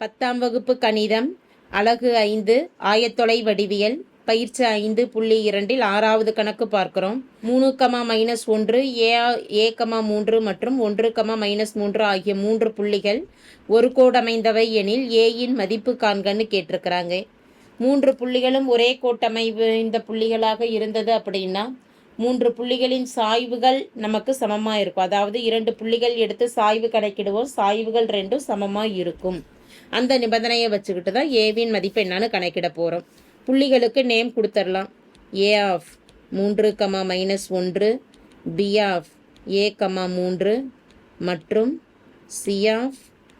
பத்தாம் வகுப்பு கணிதம் அலகு ஐந்து ஆயத்தொலை வடிவியல் பயிற்சி ஐந்து புள்ளி இரண்டில் ஆறாவது கணக்கு பார்க்கிறோம். மூணு கமா மைனஸ் ஒன்று ஏ ஏ கமா மூன்று மற்றும் ஒன்று கமா மைனஸ் மூன்று ஆகிய மூன்று புள்ளிகள் ஒரு கோடமைந்தவை எனில் ஏயின் மதிப்பு காண்கன்னு கேட்டிருக்கிறாங்க. மூன்று புள்ளிகளும் ஒரே கோட்டமைந்த புள்ளிகளாக இருந்தது அப்படின்னா மூன்று புள்ளிகளின் சாய்வுகள் நமக்கு சமமாக இருக்கும். அதாவது இரண்டு புள்ளிகள் எடுத்து சாய்வு கணக்கிடுவோம். சாய்வுகள் ரெண்டும் சமமாக இருக்கும். அந்த நிபந்தனையை வச்சுக்கிட்டு தான் ஏவின் மதிப்பு என்னன்னு கணக்கிட போகிறோம் புள்ளிகளுக்கு நேம் கொடுத்துடலாம் ஏ ஆஃப் மூன்று கமா மைனஸ் ஒன்று பி ஆஃப் ஏ கமா மூன்று மற்றும் சி ஆஃப்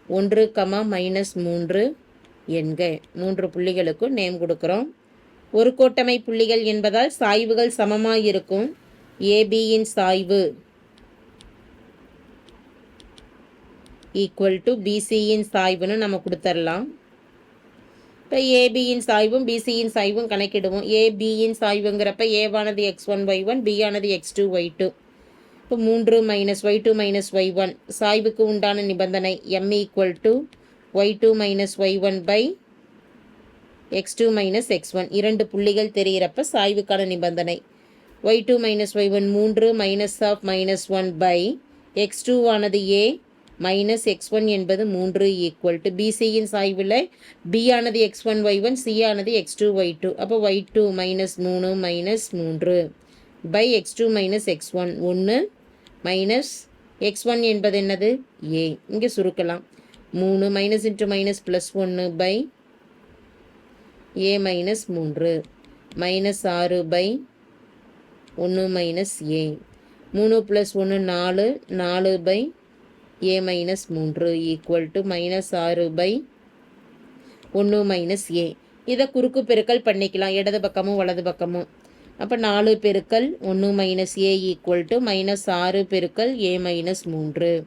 ஒன்று கமா மைனஸ் மூன்று என்க. மூன்று புள்ளிகளுக்கும் நேம் கொடுக்குறோம். ஒரு கோட்டமை புள்ளிகள் என்பதால் சாய்வுகள் சமமாக இருக்கும் ஏபியின் சாய்வு ஈக்குவல் டு பிசியின் சாய்வுன்னு நம்ம கொடுத்துடலாம் இப்போ ஏபியின் சாய்வும் பிசியின் சாய்வும் கணக்கிடுவோம். ஏபியின் சாய்வுங்கிறப்ப ஏவானது எக்ஸ் ஒன் ஒய் ஒன் பியானது எக்ஸ் டூ ஒய் டூ இப்போ மூன்று minus y two minus y one சாய்வுக்கு உண்டான நிபந்தனை m equal to y two minus y one by x two minus x one இரண்டு புள்ளிகள் தெரிகிறப்ப சாய்வுக்கான நிபந்தனை. Y two minus y one மூன்று minus of minus one by x two ஆனது ஏ மைனஸ் எக்ஸ் ஒன் என்பது மூன்று ஈக்குவல் டு பிசியின் சாய்வில் பி ஆனது x one y one C ஆனது எக்ஸ் டூ ஒய் டூ அப்போ ஒய் டூ மைனஸ் மூணு மைனஸ் மூன்று by x two minus x one ஒன்று மைனஸ் எக்ஸ் ஒன் என்பது என்னது? ஏ இங்கே சுருக்கலாம். மூணு மைனஸ் இன்ட்டு மைனஸ் ப்ளஸ் ஒன்று பை ஏ மைனஸ் மூன்று. மைனஸ் ஆறு பை ஒன்று மைனஸ் ஏ மூணு ப்ளஸ் ஒன்று நாலு நாலு பை ஏ மைனஸ் மூன்று ஈக்குவல் டு மைனஸ் ஆறு பை ஒன்று மைனஸ் ஏ இதை குறுக்கு பெருக்கல் பண்ணிக்கலாம். இடது பக்கமும் வலது பக்கமும். அப்போ நாலு பெருக்கல் ஒன்று minus A equal to minus ஆறு பெருக்கல் ஏ மைனஸ் மூன்று.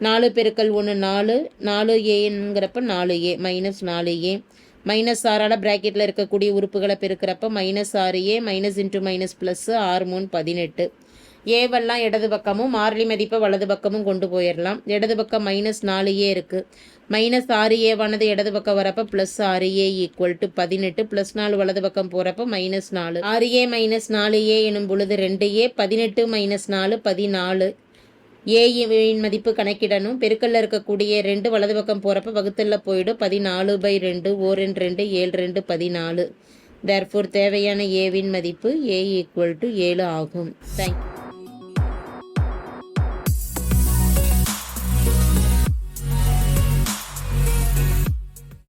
நாலு பெருக்கல் ஒன்று நாலு. நாலு ஏங்கிறப்ப நாலு ஏ மைனஸ் நாலு ஏ மைனஸ் ஆறால் ப்ராக்கெட்டில் இருக்கக்கூடிய உறுப்புகளை பெருக்கிறப்ப மைனஸ் ஆறு A minus into minus plus ஆறு மூணு பதினெட்டு. ஏவெல்லாம் இடது பக்கமும் மாறிலி மதிப்பை வலது பக்கமும் கொண்டு போயிடலாம் இடது பக்கம் மைனஸ் நாலு ஏ இருக்குது மைனஸ் ஆறு ஏவானது இடது பக்கம் வரப்போ ப்ளஸ் ஆறு ஏ ஈக்குவல் டு பதினெட்டு. ப்ளஸ் நாலு வலது பக்கம் போகிறப்ப மைனஸ் நாலு. ஆறு ஏ மைனஸ் நாலு ஏ எனும் பொழுது ரெண்டு ஏ பதினெட்டு மைனஸ் நாலு பதினாலு. ஏயின் மதிப்பு கணக்கிடணும். பெருக்கல்ல இருக்கக்கூடிய ரெண்டு வலது பக்கம் போகிறப்ப வகுத்தல்ல போயிடும். பதினாலு பை ரெண்டு ஓ ரெண்டு ரெண்டு ஏழு ரெண்டு பதினாலு. தேர்ஃபோர் தேவையான ஏவின் மதிப்பு ஏ ஈக்குவல் டு ஏழு ஆகும். தேங்க்யூ